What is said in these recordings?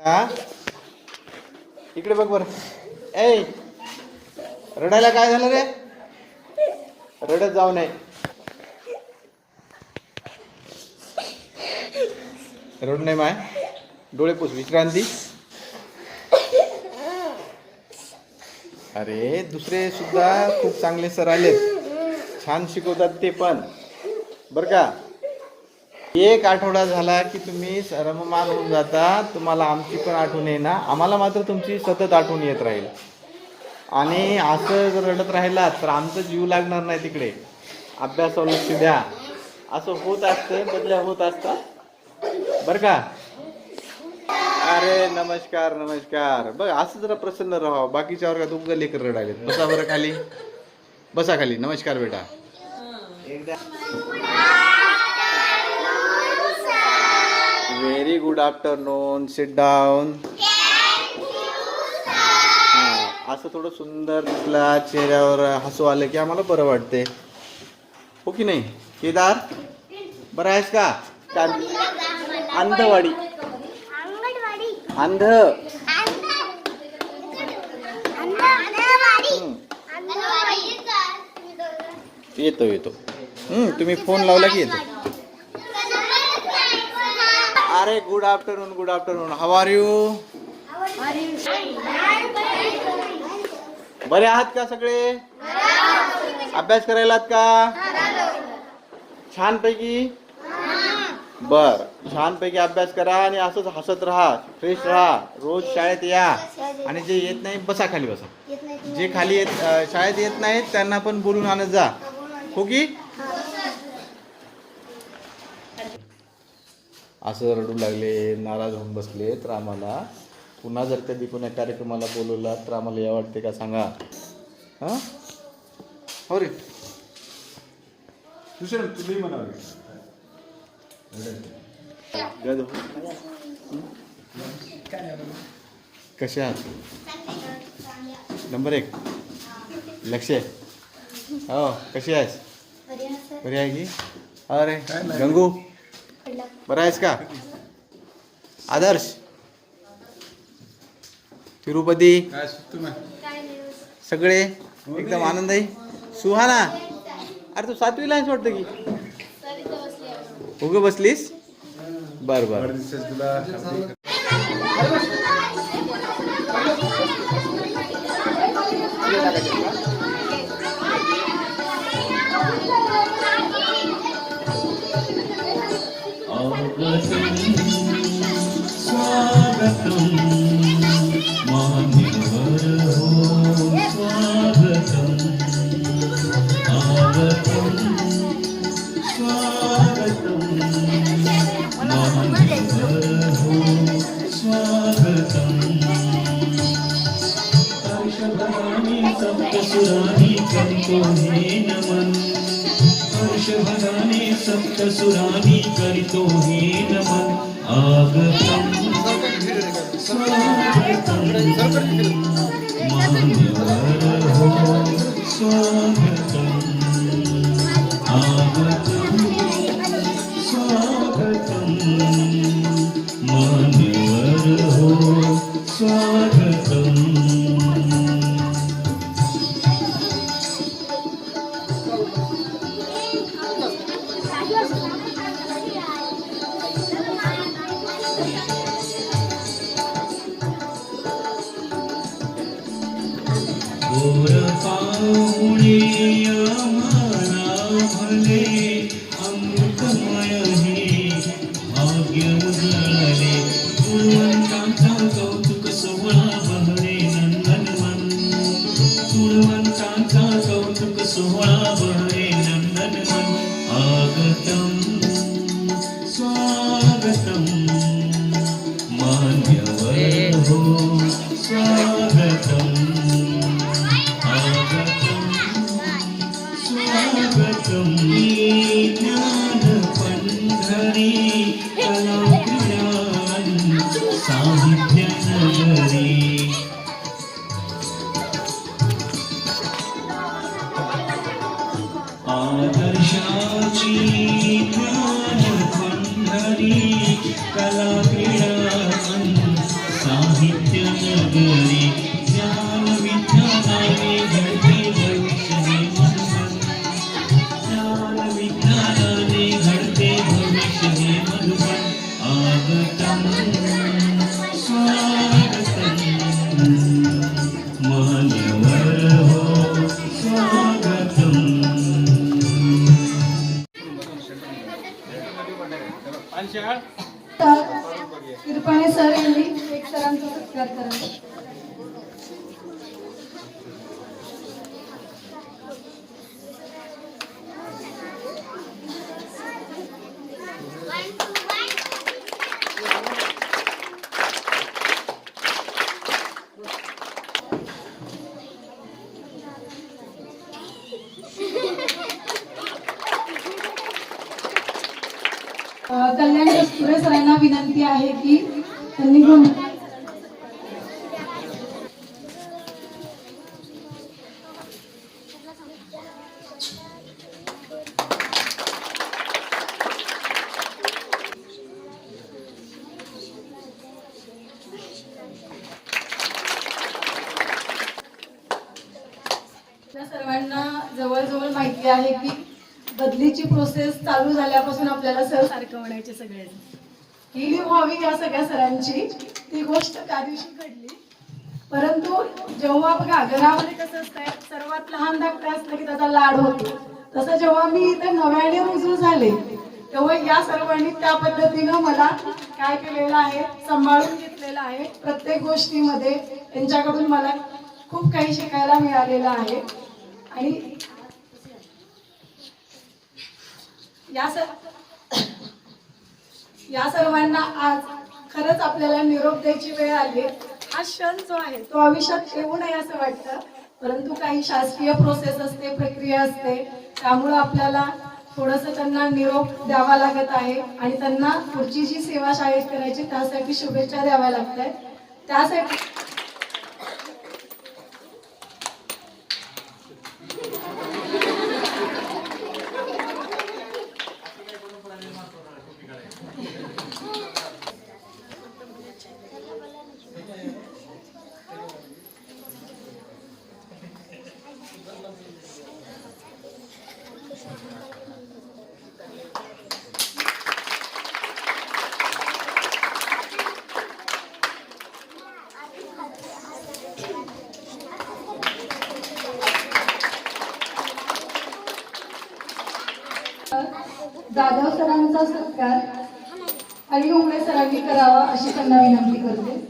हा? इकडे बघ बरं. ए रडायला काय झालं रे? रडत जाऊ नये. रडू नाही माय. डोळे पुस विश्रांती. अरे दुसरे सुद्धा खूप चांगले सर आलेत. छान शिकवतात ते पण. बरं का? एक आठवडा झाला की तुम्ही रममान होऊन जाता. तुम्हाला आमची पण आठवण येईना. आम्हाला मात्र तुमची सतत आठवण येत राहील. आणि असं जर रडत राहिला तर आमचं जीव लागणार नाही तिकडे. अभ्यासावर लक्ष द्या. असं होत असतं बदल्या होत असतात. बरं का? अरे नमस्कार नमस्कार. बघ असं जरा प्रसन्न राहा. बाकीच्या वर्गात उगा लेकर रडायले बसा बरं खाली. बसा खाली. नमस्कार बेटा. एकदा very good afternoon sit down असं थोडं सुंदर दिसला चेहऱ्यावर हसू आलं की आम्हाला बरं वाटते. हो की नाही? केदार? बरं आहेस का? अंधवाडी. अंध. येतो येतो. तुम्ही फोन लावला की येतो. अरे good afternoon good afternoon how are you बरे आहात का सगळे? अभ्यास करायलात का? छान पैकी बर छान पैकी अभ्यास करा आणि असंच हसत राहा फ्रेश राहा. रोज शाळेत या आणि जे येत नाही बसा खाली बसा. जे खाली येत शाळेत येत नाहीत त्यांना पण बोलून आणत जा. हो की? असं रडू लागले नाराज होऊन बसले. तर आम्हाला पुन्हा जर कधी कोणा कार्यक्रमाला बोलवला तर आम्हाला या वाटते का सांगा? हां? हो रे. दुसरं तुम्ही म्हणावे. कसे आहात? नंबर एक. लक्ष आहे. हो कशी आहेस? बरी आहे की? अरे गंगू. बरं आहेस का? आदर्श. तिरुपती. सगळे? एकदम आनंदी सुहाना. अरे तू सातवीला आहेस वाटतं की? उगं बसलीस? बर बर. Let's आगतम कल्याण कस्तुरे सरांना विनंती आहे की त्यांनी सर्वांना जवळजवळ माहिती आहे की बदलीची प्रोसेस चालू झाल्यापासून आपल्याला सर सारखं सगळे ही व्हावी या सगळ्या सरांची. ती गोष्ट त्या दिवशी घडली. परंतु जेव्हा बघा घरामध्ये कसं असतंय सर्वात लहान धाकटं असलं की त्याचा लाड होतो. तसं जेव्हा मी इथे नव्याने रुजू झाले तेव्हा या सर्वांनी त्या पद्धतीनं मला काय केलेलं आहे सांभाळून घेतलेलं आहे. प्रत्येक गोष्टीमध्ये त्यांच्याकडून मला खूप काही शिकायला मिळालेलं आहे. आणि या सर या सर्वांना आज खरंच आपल्याला निरोप द्यायची वेळ आली हा क्षण जो आहे तो आयुष्यात येऊ नये असं वाटतं. परंतु काही शासकीय प्रोसेस असते प्रक्रिया असते. त्यामुळं आपल्याला थोडंसं त्यांना निरोप द्यावा लागत आहे. आणि त्यांना पुढची जी सेवा शाळेत करायची त्यासाठी शुभेच्छा द्याव्या लागत आहेत त्यासाठी जाधव सरांचा सत्कार आणि उमळे सरांनी करावा अशी त्यांना विनंती करते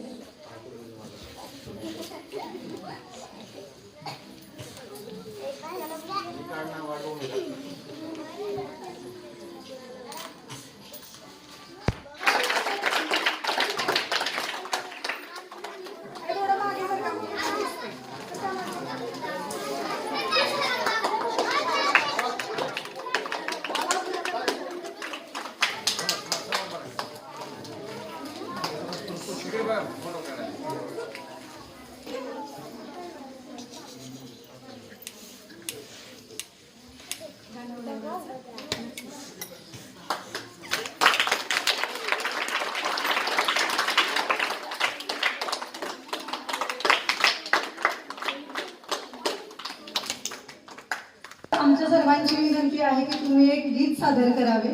आमच्या सर्वांची विनंती आहे की तुम्ही एक गीत सादर करावे.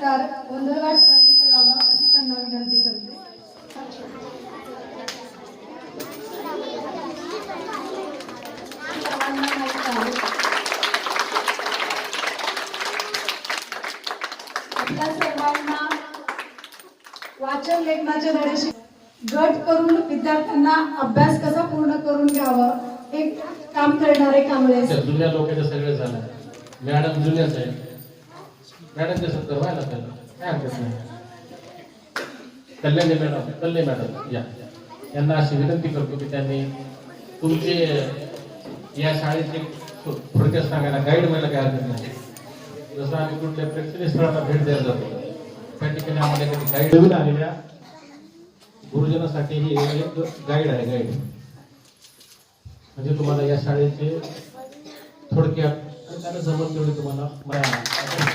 तर गोंधळवाड सरांनी करावा अशी त्यांना विनंती करते. वाचन लेखनाचे धडे गट करून विद्यार्थ्यांना अभ्यास कसा पूर्ण करून घ्यावा हे काम करणारे कांबळे जुन्या लोकांचं सगळं झालं. मॅडम जुन्याच आहे मॅडमचे सत्तर व्हायला त्याला काय हरकत नाही. कल्याणी मॅडम कल्याणी मॅडम या. यांना अशी विनंती करतो की त्यांनी तुमचे या शाळेचे थोडक्यात सांगायला गाईड व्हायला काय हरकत नाही. जसं आम्ही कुठल्या प्रेक्षणीय स्थळाला भेट द्यायला जातो त्या ठिकाणी आम्हाला एखादी गाईड नवीन आलेल्या गुरुजनासाठी ही एक गाईड आहे गाईड म्हणजे तुम्हाला या शाळेचे थोडक्यात त्याला जमत तेवढे तुम्हाला.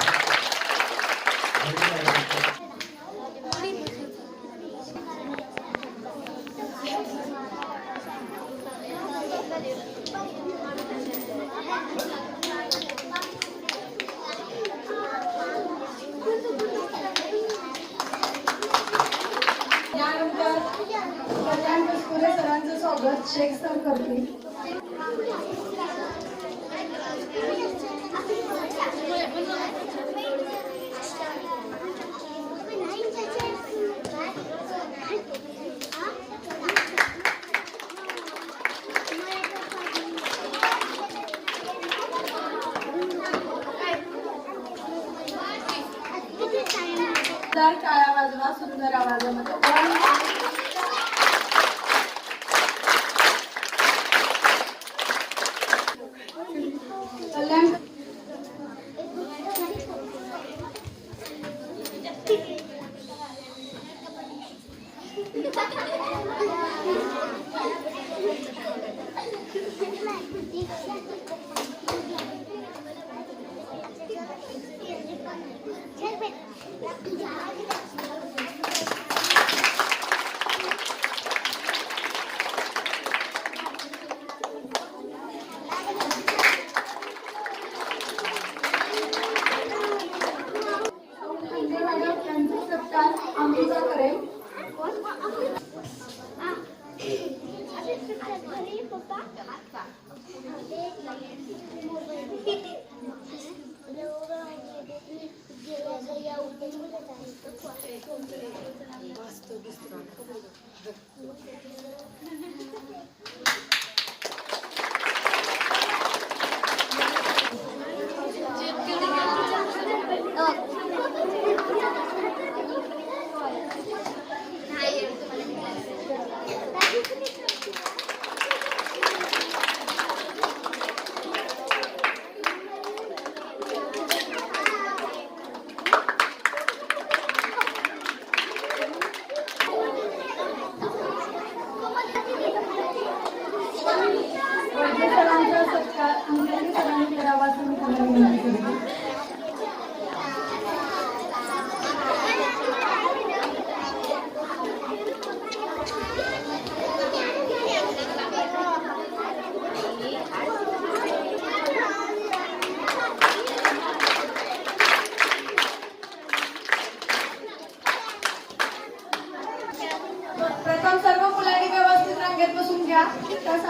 आज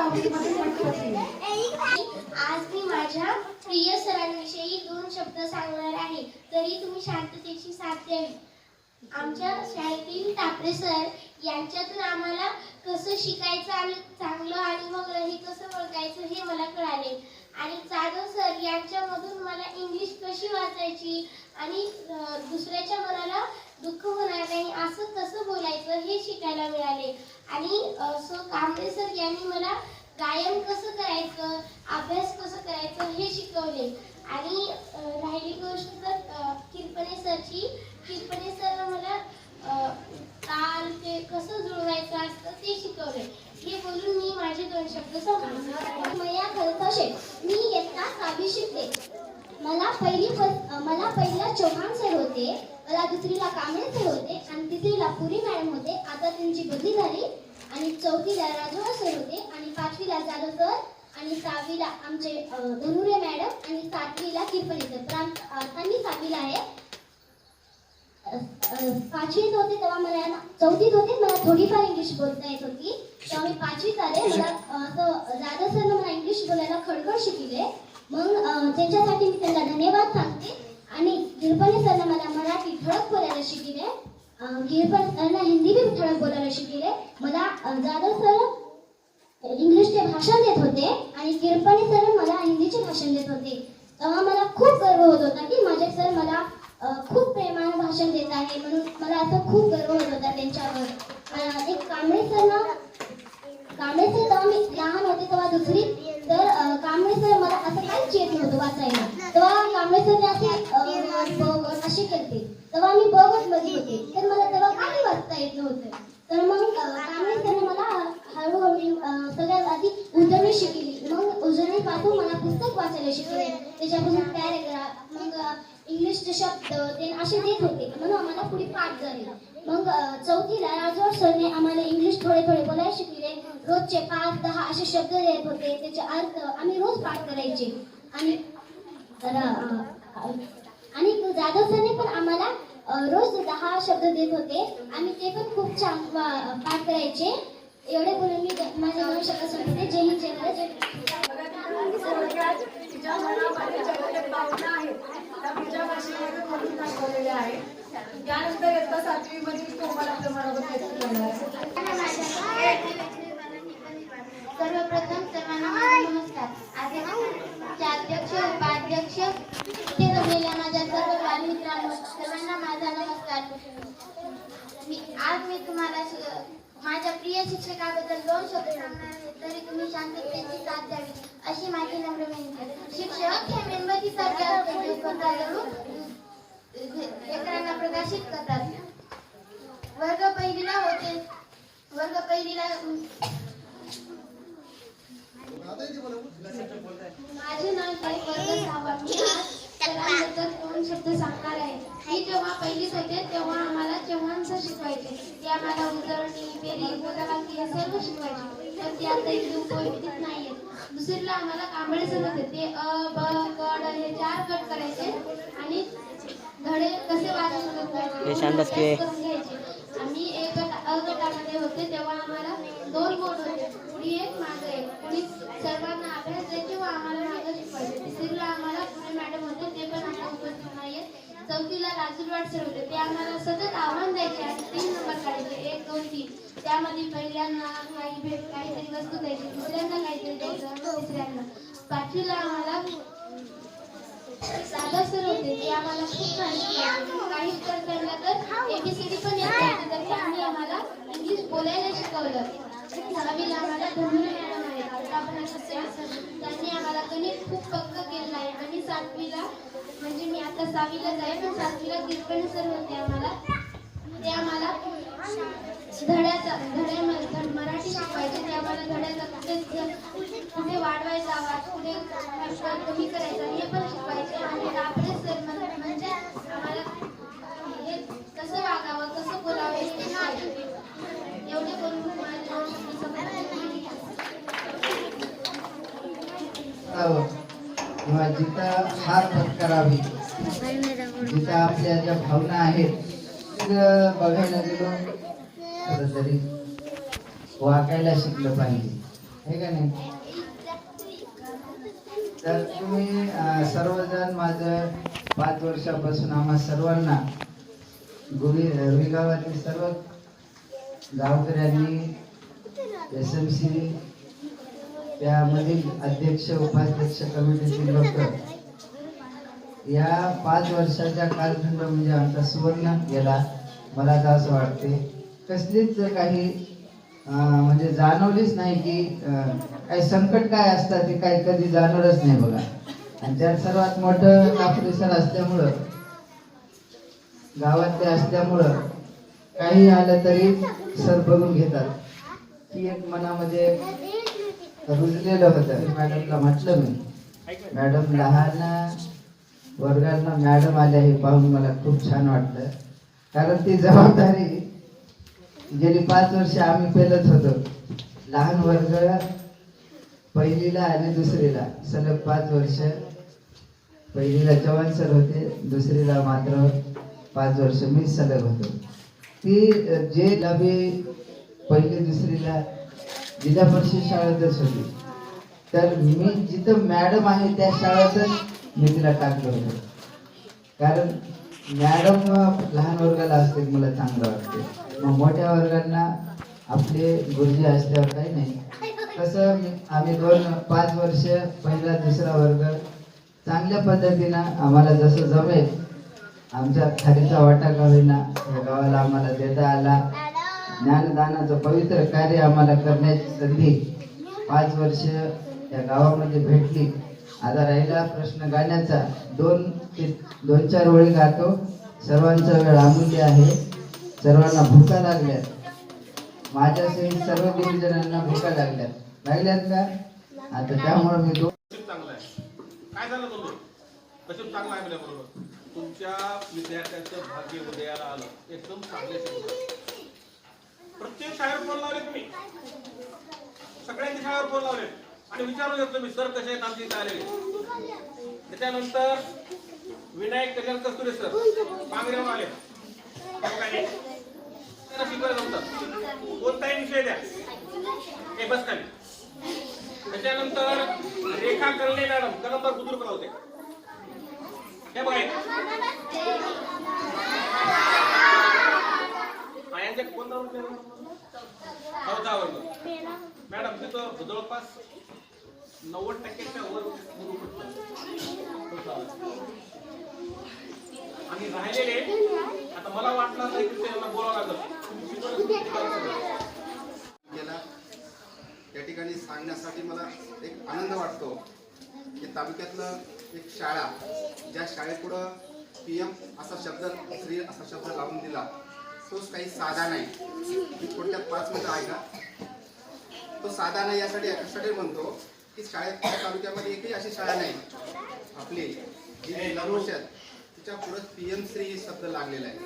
मी माझ्या प्रिय सरांविषयी दोन शब्द सांगणार आहे तरी तुम्ही शांततेची साथ द्यावी आमच्या शाळेतील टापरे सर यांच्यातून आम्हाला कसं शिकायचं आणि चांगलं आणि मग हे कसं ओळखायचं हे मला कळाले आणि जाधव सर यांच्यामधून मला इंग्लिश कशी वाचायची आणि दुसऱ्याच्या मनाला दुःख होणार नाही असं कसं बोलायचं हे शिकायला मिळाले. आणि सो कांबळे सर यांनी मला गायन कसं करायचं अभ्यास कसं करायचं हे शिकवले. आणि राहिली गोष्ट तर किरपणे सरची किरपणे सर मला ताल ते कसं जुळवायचं असतं ते शिकवले. हे बोलून मी माझे दोन शब्द संपवणार. मया कल्पशे मी इयत्ता सहावी शिकते मला पहिली मला पहिला चौहान सर होते. मला दुसरीला कांबळे सर होते आणि तिसरीला पुरी मॅडम होते. आता त्यांची बदली झाली आणि चौथीला राजवा सर होते आणि पाचवीला जाधव सर आणि सहावीला आमचे धनुरे मॅडम आणि सातवीला किरपणे सर तर आता मी सहावीला आहे. पाचवीत होते तेव्हा मला चौथीत होते मला थोडीफार इंग्लिश बोलता येत होती. तेव्हा मी पाचवीत आले मला असं जाधव सरनं मला इंग्लिश बोलायला खडखड शिकले मग त्यांच्यासाठी मी त्यांना धन्यवाद सांगते. आणि गिरपणे सरनं मला मराठी ठळक बोलायला शिकले हे पण हिंदी बी ठळक बोलायला शिकले मला जाधव सर इंग्लिशचे भाषण देत होते आणि किरपणे सर मला हिंदीचे भाषण देत होते. तेव्हा मला खूप गर्व होत होता की माझे सर मला खूप प्रेमानं भाषण देत आहे म्हणून मला असं खूप गर्व होत होता त्यांच्यावर. एक कांबळे सर ना कांबळे सर तेव्हा मी लहान होते तेव्हा दुसरी तर कांबळे सर मला असं काहीच येत नव्हतं वाचायला. तेव्हा कांबळे सर असे असे करते तेव्हा मी बघत मध्ये होते. तर मला तेव्हा काही वाचता येत नव्हतं. तर मग कांबळे सरने मला हळूहळू सगळ्यात आधी उजळणी शिकली मग उजळणीपासून मला पुस्तक वाचायला शिकले त्याच्यापासून पॅरेग्राफ मग इंग्लिशचे शब्द ते असे देत होते. म्हणून आम्हाला पुढे पाठ झाले. मग अ, चौथीला सरने आम्हाला इंग्लिश थोडे थोडे बोलायला शिकले रोजचे पाच दहा असे शब्द देत होते. त्याचे अर्थ आम्ही रोज पाठ करायचे. आणि आणि जाधव सरने पण आम्हाला रोज दहा शब्द देत होते. आणि ते पण खूप छान वा- पाठ करायचे. एवढे बोलून मी माझ्या दोन शब्द सांगते जय हिंद जय महाराज. तिच्या मनामध्ये भावना आहेत त्या तिच्या भाषेमध्ये बोलून दाखवलेल्या आहेत. त्यानंतर इयत्ता सातवी मधील कोमल आपल्या मनावर सर्वप्रथम सर्वांना नमस्कार. आधी अध्यक्ष उपाध्यक्ष इथे जमलेल्या माझ्या सर्व बालमित्रांनो सर्वांना माझा नमस्कार. मी आज मी तुम्हाला माझ्या प्रिय शिक्षकाबद्दल दोन शब्द सांगणार आहे तरी तुम्ही शांततेची साथ द्यावी अशी माझी नम्र विनंती शिक्षक हे मेणबत्तीसारखे असते जे लेकरांना प्रकाशित करतात. वर्ग पहिलीला होते. वर्ग पहिलीला माझे नाव ताई दोन शब्द सांगणार आहे. मी जेव्हा पहिलीत होते तेव्हा आम्हाला चव्हाणचं शिकवायचे. ते आम्हाला उजळणी पेरी वजाबाकी हे सर्व शिकवायचे. तर ते आता इथे उपयोगित नाहीयेत. दुसरीला आम्हाला कांबळे सर होते. ते अ ब कड हे चार कट करायचे आणि धडे कसे घ्यायचे करून घ्यायचे? आम्ही एक गटामध्ये होते तेव्हा आम्हाला दोन होते. पुढे एक मागे एक. पुढे सर्वांना अभ्यास द्यायचे व आम्हाला मागे शिकवायचे. तिसरीला आम्हाला पुणे मॅडम होते ते पण आता उपस्थित नाहीयेत. चौथीला राजूरवाड सर होते. ते आम्हाला सतत आव्हान द्यायचे आणि तीन नंबर काढायचे. एक दोन तीन. त्यामध्ये पहिल्यांदा काही भेट काहीतरी वस्तू द्यायची दुसऱ्यांदा काहीतरी द्यायचं तिसऱ्यांदा. पाचवीला आम्हाला साधं सर होते ते आम्हाला खूप छान शिकवायचे काही उत्तर काढलं तर एबीसीडी पण येत नव्हती तर त्यांनी आम्हाला इंग्लिश बोलायला शिकवलं. सहावीला आम्हाला धनुरे मॅडम आहेत आता आपण त्यांनी आम्हाला गणित खूप पक्क केलं आहे. आणि सातवीला म्हणजे मी आता सहावीलाच आहे पण सातवीला किरपणे सर होते आम्हाला. ते आम्हाला धड्याचा धडे धड- मराठी शिकवायचे ते आम्हाला धड्याचा कुठे कुठे वाढवायचा आवाज कुठे अक्षर कमी करायचा हे पण शिकवायचे. आणि राबडे सर म्हणजे आम्हाला हे कसं वागावं कसं बोलावं हे शिकवायचे एवढे करून माझे दोन शब्द संपले. करावं किंवा जिथं हार पत्करावी जिथं आपल्या ज्या भावना आहेत तिथं बघायला गेलो कुठंतरी तरी वागायला शिकलं पाहिजे. हे का नाही? तर तुम्ही सर्वजण माझं पाच वर्षापासून आम्हा सर्वांना गुरी रवी गावातील सर्व गावकऱ्यांनी एस एम सी त्यामधील अध्यक्ष उपाध्यक्ष कमिटीतील लोक या पाच वर्षाच्या कालखंड म्हणजे आमचा सुवर्ण गेला मला तर असं वाटते कसलीच काही म्हणजे जाणवलीच नाही की काही संकट काय असतात ते काही कधी जाणवलंच नाही बघा. आणि त्यात सर्वात मोठं कापडी सर असल्यामुळं गावातले असल्यामुळं काही आलं तरी सर बघून घेतात. ती एक मनामध्ये रुजलेलं होतं. मॅडमला म्हटलं मी मॅडम लहान वर्गांना मॅडम आल्या हे पाहून मला खूप छान वाटलं. कारण ती जबाबदारी गेली पाच वर्ष आम्ही पेलत होतो. लहान वर्ग पहिलीला आणि दुसरीला. सलग पाच वर्ष. पहिलीला चव्हाण सर होते दुसरीला मात्र पाच वर्ष मी सलग होतो. ती जे डबे पहिली दुसरीला जिल्हा परिषद शाळेतच होती. तर मी जिथं मॅडम आहे त्या शाळेतच मी तिला टाकलं होतं. कारण मॅडम लहान वर्गाला असते मला चांगलं वाटते. मग मोठ्या वर्गांना आपले गुरुजी असल्यावर काही नाही. कसं आम्ही दोन पाच वर्ष पहिला दुसरा वर्ग चांगल्या पद्धतीनं आम्हाला जसं जमेल आमच्या खालीचा वाटा गावीना या गावाला आम्हाला देता आला. ज्ञानदानाचं पवित्र कार्य आम्हाला करण्याची संधी पाच वर्ष या गावामध्ये भेटली. आता राहिला प्रश्न गाण्याचा. दोन ते दोन चार वेळी गातो. सर्वांचा वेळ अमूल्य आहे. सर्वांना भूका लागल्यात. माझ्यासहित सर्व गुरुजनांना भूका लागल्यात. लागल्यात का? आता त्यामुळे मी दोन नशीब आहे. काय झालं बोललो नशीब चांगला आहे म्हणजे बरोबर तुमच्या विद्यार्थ्यांचं भाग्य उदयाला आलं. एकदम चांगले शिकवलं. प्रत्येक शाळेवर फोन लावले तुम्ही सगळ्यांच्या शाळेवर फोन लावले आणि विचारून घेतलं मी सर कसे आहेत आमच्या इथे आलेले? त्याच्यानंतर विनायक कल्याण कस्तुरे सर. पांगऱ्यावर आले. काय शिकवायला जमतं कोणताही विषय द्या. हे बस खाली. त्याच्यानंतर रेखा करणे मॅडम कलंबर बुद्रुक होते हे बघा इथे. यांचे कोणता वर्ग आहे? वर्ग मॅडम तिथं जवळपास नव्वद टक्क्याच्या वर आणि राहिलेले. आता मला वाटलं नाही की त्यांना बोलावं लागलं. या ठिकाणी सांगण्यासाठी मला एक आनंद वाटतो की तालुक्यातलं एक शाळा ज्या शाळेपुढं पी एम असा शब्द श्री असा शब्द लावून दिला तोच काही साधा नाही. मी थोडक्यात पाच मिनिटं आहे का तो साधा नाही यासाठी यासाठी म्हणतो की शाळेत त्या तालुक्यामध्ये एकही अशी शाळा नाही. आपली जी जिल्हा परिषद तिच्या पुढं पी एम श्री शब्द लागलेला आहे.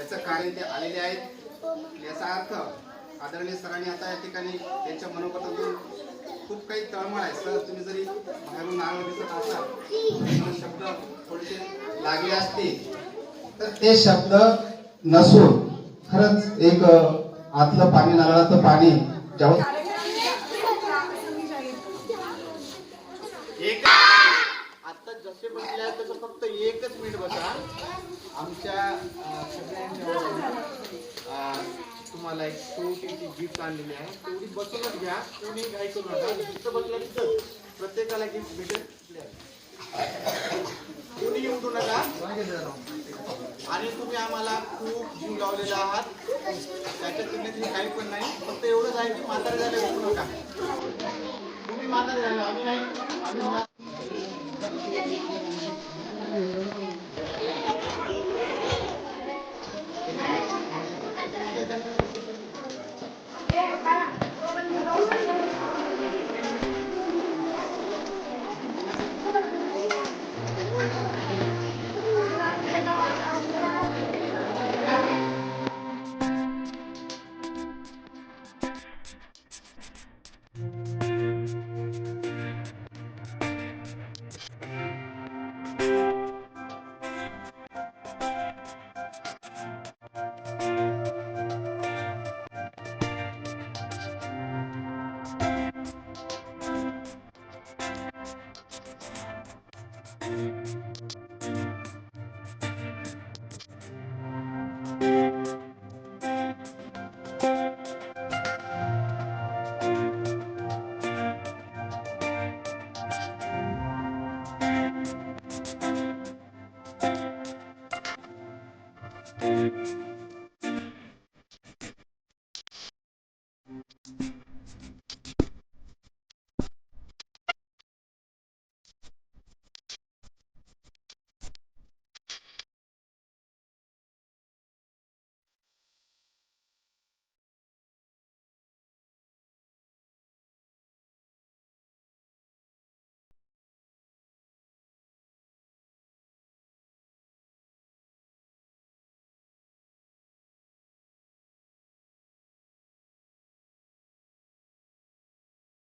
याचं कारण ते आलेले आहेत. याचा अर्थ आदरणीय सरांनी आता या ठिकाणी त्यांच्या मनोगतातून खूप काही तळमळ आहे. सर तुम्ही जरी बाहेरून नाव दिसत असाल शब्द थोडेसे लागले असतील तर ते शब्द नसून खरंच एक आतलं पाणी नारळाचं पाणी जेव्हा एक जसे बसले आहेत तसं फक्त एकच मिनिट बसा. आमच्या सगळ्यांच्या तुम्हाला एक छोटीशी गिफ्ट आणलेली आहे. तेवढी बसूनच घ्या. कोणी घाई करू नका. जिथं बसलं तिथं प्रत्येकाला गिफ्ट भेटेल. कोणी येऊ नका. आणि तुम्ही आम्हाला खूप जीव लावलेला आहात. त्याच्या तुलनेत काही पण नाही. फक्त एवढंच आहे की म्हातारे झाले उठू नका. तुम्ही म्हातारे झाले आम्ही नाही. आम्ही